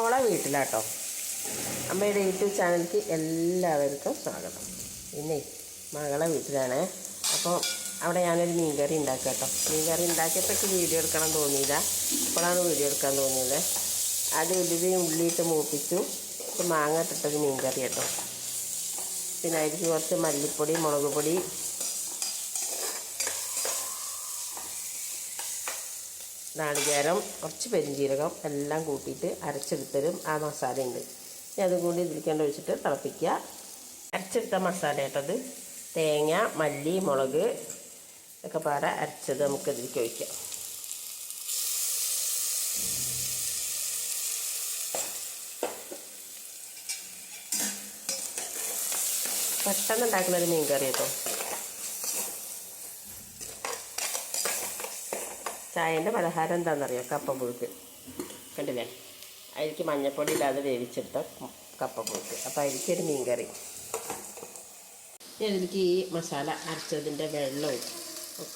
മോളെ വീട്ടിലാട്ടോ. അമ്മയുടെ യൂട്യൂബ് ചാനലിലേക്ക് എല്ലാവർക്കും സ്വാഗതം. ഇന്നേ മകളെ വീട്ടിലാണ്. അപ്പോൾ അവിടെ ഞാനൊരു മീൻകറി ഉണ്ടാക്കുക കേട്ടോ മീൻകറി ഉണ്ടാക്കിയപ്പോഴേക്ക് വീഡിയോ എടുക്കണം തോന്നിയില്ല. അപ്പോഴാണ് വീഡിയോ എടുക്കാൻ തോന്നിയത്. അത് ഉലുവയും ഉള്ളിയിട്ട് മൂപ്പിച്ചു. മാങ്ങ ഇട്ടിട്ടൊരു മീൻകറി കേട്ടോ പിന്നെ അതിലേക്ക് കുറച്ച് മല്ലിപ്പൊടി മുളക് പൊടി നാളികേരം കുറച്ച് പെരിഞ്ജീരകം എല്ലാം കൂട്ടിയിട്ട് അരച്ചെടുത്തരും ആ മസാലയുണ്ട്. ഇനി അതും കൂടി ഇതിലേക്കൊണ്ട് ഒഴിച്ചിട്ട് തിളപ്പിക്കുക. അരച്ചെടുത്ത മസാല കേട്ടത് തേങ്ങ മല്ലി മുളക് ഒക്കെ പാറ അരച്ചത് നമുക്ക് ഇതിലേക്ക് ഒഴിക്കാം. പെട്ടെന്ന് ഉണ്ടാക്കുന്ന മീൻ കറി കേട്ടോ. ചായന്റെ പലഹാരം എന്താണെന്നറിയോ? കപ്പ പുഴുക്ക് കണ്ടില്ലേ? അതിലേക്ക് മഞ്ഞപ്പൊടി ഇല്ലാതെ വേവിച്ചെടുത്ത കപ്പ പുഴുക്ക് അപ്പോൾ മീൻ കറി ഇനി അതിലേക്ക് ഈ മസാല അരച്ചതിന്റെ വെള്ളവും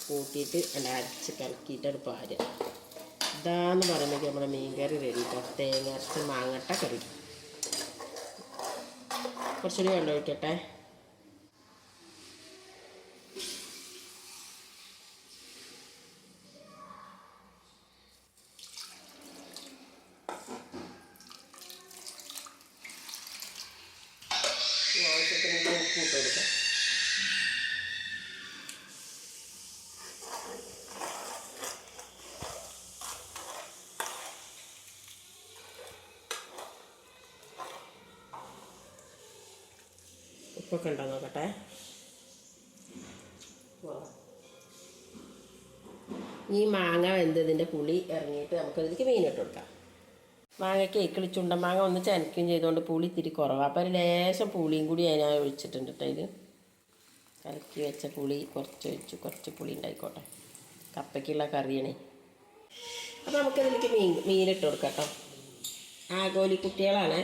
കൂട്ടിയിട്ട് അല്ല അരച്ച് കലക്കിയിട്ടാണ് പാരുക. ഇതാന്ന് പറയുന്നത് നമ്മുടെ മീൻ കറി റെഡി തേങ്ങ അരച്ച് മാങ്ങട്ട കറി. കുറച്ചുകൂടി വെള്ളം ഒഴിക്കട്ടെ. ആവശ്യത്തിനുള്ള ഉപ്പ് ഇട്ട് കൊടുക്കാം. ഉപ്പൊക്കെ ഉണ്ടോ നോക്കട്ടെ. ഈ മാങ്ങ വെന്തതിന്റെ പുളി ഇറങ്ങിയിട്ട് നമുക്കതിലേക്ക് മീനിട്ട് കൊടുക്കാം. മാങ്ങയ്ക്ക് ഇക്കിളി ചുണ്ടമാങ്ങ ഒന്ന് ചനക്കുകയും ചെയ്തുകൊണ്ട് പുളി ഇത്തിരി കുറവാണ് അപ്പോൾ ലേശം പുളിയും കൂടി ഞാൻ ഒഴിച്ചിട്ടുണ്ട് കേട്ടോ ഇത്. കലക്കി വെച്ച പുളി കുറച്ച് ഒഴിച്ചു. കുറച്ച് പുളി ഉണ്ടായിക്കോട്ടെ. കപ്പയ്ക്കുള്ള കറിയാണേ. അപ്പോൾ നമുക്കതിലേക്ക് മീൻ മീനിട്ട് കൊടുക്കാം കേട്ടോ ആഗോലി കുട്ടികളാണ്.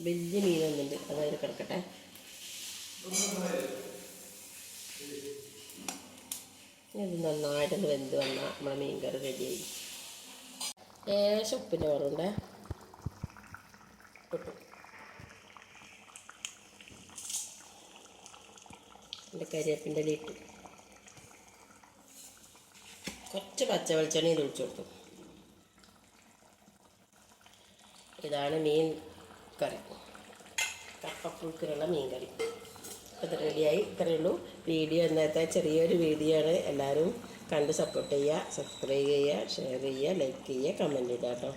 വലിയ മീനൊന്നുണ്ട് അതായത് കിടക്കട്ടെ. ഇത് നന്നായിട്ടൊന്ന് വെന്ത് വന്നാൽ നമ്മളെ മീൻ കറി റെഡിയായി. ഏകദേശം ഉപ്പിന്റെ കുറവുണ്ട്. കിട്ടും എന്റെ കരിയേപ്പിന്റെ ഇട്ട്. കുറച്ച് പച്ച വെളിച്ചെണ്ണ ഇത് ഒഴിച്ചു കൊടുത്തു. ഇതാണ് മീൻ കറി. കപ്പപ്പുഴുക്കിനുള്ള മീൻ കറി അത് റെഡിയായി. ഇത്രയേ ഉള്ളൂ. വീഡിയോ ഇന്നത്തെ ചെറിയൊരു വീഡിയോ ആണ്. എല്ലാവരും കണ്ട് സപ്പോർട്ട് ചെയ്യുക സബ്സ്ക്രൈബ് ചെയ്യുക ഷെയർ ചെയ്യുക ലൈക്ക് ചെയ്യുക കമന്റ് ചെയ്യുക കേട്ടോ.